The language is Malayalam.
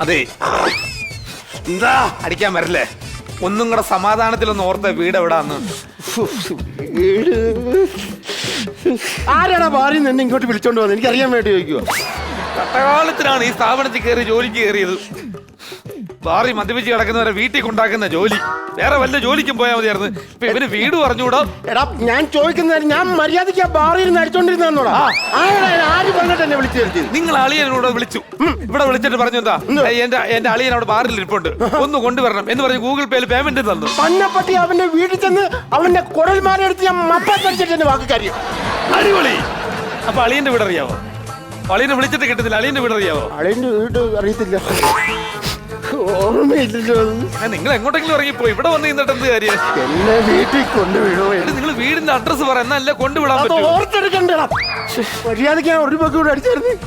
അതെ. എന്താ? അടിക്കാൻ വരല്ലേ? ഒന്നും കൂടെ സമാധാനത്തിലൊന്ന് ഓർത്ത വീട് എവിടാന്ന്. വീട് ആരാടാ ഭാര്യ എന്നെ ഇങ്ങോട്ട് വിളിച്ചോണ്ട് വന്നത്? എനിക്ക് അറിയാൻ വേണ്ടി ചോദിക്കുക കട്ടകാലത്തിനാണ് ഈ സ്ഥാപനത്തിൽ കയറി ജോലിക്ക് കയറിയത്. ബാറി മദ്യപിച്ച് കിടക്കുന്നവരെ വീട്ടിൽ കൊണ്ടാക്കുന്ന ജോലി. വേറെ വല്ല ജോലിക്കും പോയാൽ മതിയായിരുന്നു. ഇപ്പൊ ഇവന് വീട് പറഞ്ഞുകൂടാ? എടാ ഞാൻ ചോദിക്കുന്നത് ഞാൻ മര്യാദയ്ക്ക് ആ ബാറിയിൽ നിന്ന് അടിച്ചോണ്ടിരുന്നോടാ ആര് പറഞ്ഞിട്ട് എന്നെ വിളിച്ചു വരുത്തിയത്? നിങ്ങൾ അളിയനോട് വിളിച്ചു. ഇവിടെ വിളിച്ചിട്ട് പറഞ്ഞു എന്താ? "ഏയ്, എന്റെ എന്റെ അളിയൻ അവിടെ ബാറിൽ ഇരിപ്പുണ്ട്. ഒന്ന് കൊണ്ടുവരണം എന്ന് പറഞ്ഞ് ഗൂഗിൾ പേയിൽ പേയ്മെന്റ് തന്നു. പന്നപ്പട്ടി അവന്റെ വീട്ടിൽ ചെന്ന് അവന്റെ കുടൽമാല എടുത്ത് ഞാൻ മപ്പത്തടിച്ചിട്ട് എന്റെ വാക്ക് കാര്യം. അടിപൊളി. അപ്പൊ അളിയന്റെ വീട് അറിയാവോ? അളിയനെ വിളിച്ചിട്ട് കിട്ടത്തില്ല. അളിയന്റെ വീട് അറിയാവോ? അളിയന്റെ വീട് അറിയത്തില്ല. ഓർമ്മയില്ലല്ലോ നിങ്ങൾ എങ്ങോട്ടെങ്കിലും ഇറങ്ങിപ്പോ ഇവിടെ വന്ന് നിന്നിട്ട് എന്ത് കാര്യം? എന്നെ വീട്ടിൽ കൊണ്ടുവിടോ. നിങ്ങൾ വീടിന്റെ അഡ്രസ് പറ. എന്നല്ല കൊണ്ടുവിടാൻ ഓർത്തെടുക്കണ്ടടാ. മര്യാദയ്ക്ക് ഞാൻ ഒരു പക്കൂടെ അടിച്ചായിരുന്നു